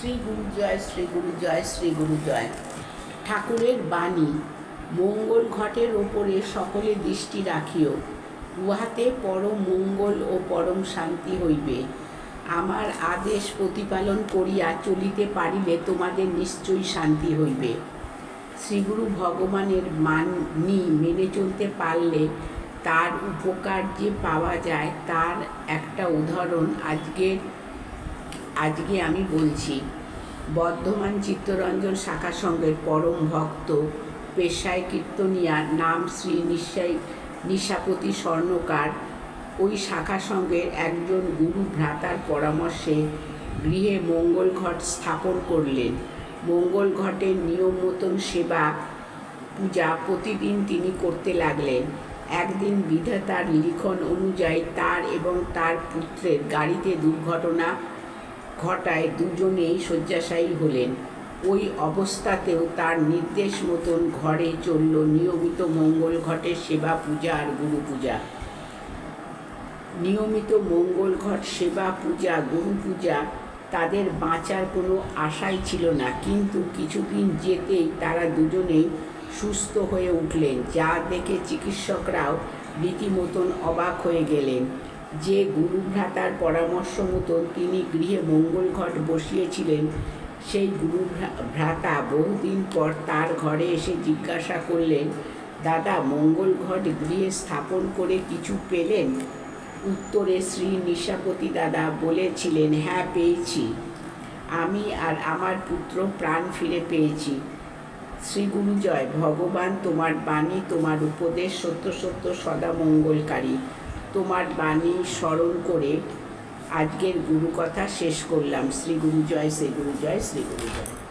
শ্রী গুরু জয়, শ্রী গুরু জয়, শ্রী গুরু জয়। ঠাকুরের বাণী, মঙ্গল ঘটের ওপরে সকলে দৃষ্টি রাখিও। উহাতে পরম মঙ্গল ও পরম শান্তি হইবে। আমার আদেশ প্রতিপালন করিয়া চলিতে পারিলে তোমাদের নিশ্চয়ই শান্তি হইবে। শ্রীগুরু ভগবানের মানি মেনে চলতে পারলে তার উপকার যে পাওয়া যায়, তার একটা উদাহরণ আজকের আজকে আমি বলছি, বর্ধমান চিত্তরঞ্জন শাখা সঙ্গের পরম ভক্ত, পেশায় কীর্তনিয়া, নাম শ্রী নিশাই নিশাপতি স্বর্ণকার। ওই শাখা সঙ্গের একজন গুরু ভ্রাতার পরামর্শে গৃহে মঙ্গল ঘট স্থাপন করলেন। মঙ্গল ঘটের নিয়ম মতন সেবা, পূজা প্রতিদিন তিনি করতে লাগলেন। একদিন বিধাতার লিখন অনুযায়ী তার এবং তার পুত্রের গাড়িতে দুর্ঘটনা ঘটায় দুজনেই শয্যাশায়ী হলেন। ওই অবস্থাতেও তার নির্দেশ মতন ঘরে চলল নিয়মিত মঙ্গল ঘটের সেবা, পূজা আর গুরু পূজা নিয়মিত মঙ্গল ঘট, সেবা, পূজা গুরু পূজা তাদের বাঁচার কোনো আশাই ছিল না। কিন্তু কিছুদিন যেতেই তারা দুজনেই সুস্থ হয়ে উঠলেন। যা দেখে চিকিৎসকরাও রীতিমতন অবাক হয়ে গেলেন। যে গুরু ভ্রাতার পরামর্শ মতন তিনি গৃহে মঙ্গল ঘট বসিয়েছিলেন, সেই গুরু ভ্রাতা বহুদিন পর তার ঘরে এসে জিজ্ঞাসা করলেন, দাদা, মঙ্গল ঘট গৃহে স্থাপন করে কিছু পেলেন? উত্তরে শ্রী নিশাপতি দাদা বলেছিলেন হ্যাঁ পেয়েছি। আমি আর আমার পুত্র প্রাণ ফিরে পেয়েছি। শ্রী গুরুজয়, ভগবান তোমার বাণী, তোমার উপদেশ সত্য সত্য সদা মঙ্গলকারী। তোমার বাণী স্মরণ করে আজকের গুরু কথা শেষ করলাম। শ্রী গুরু জয় শ্রী গুরু জয় শ্রী গুরু জয়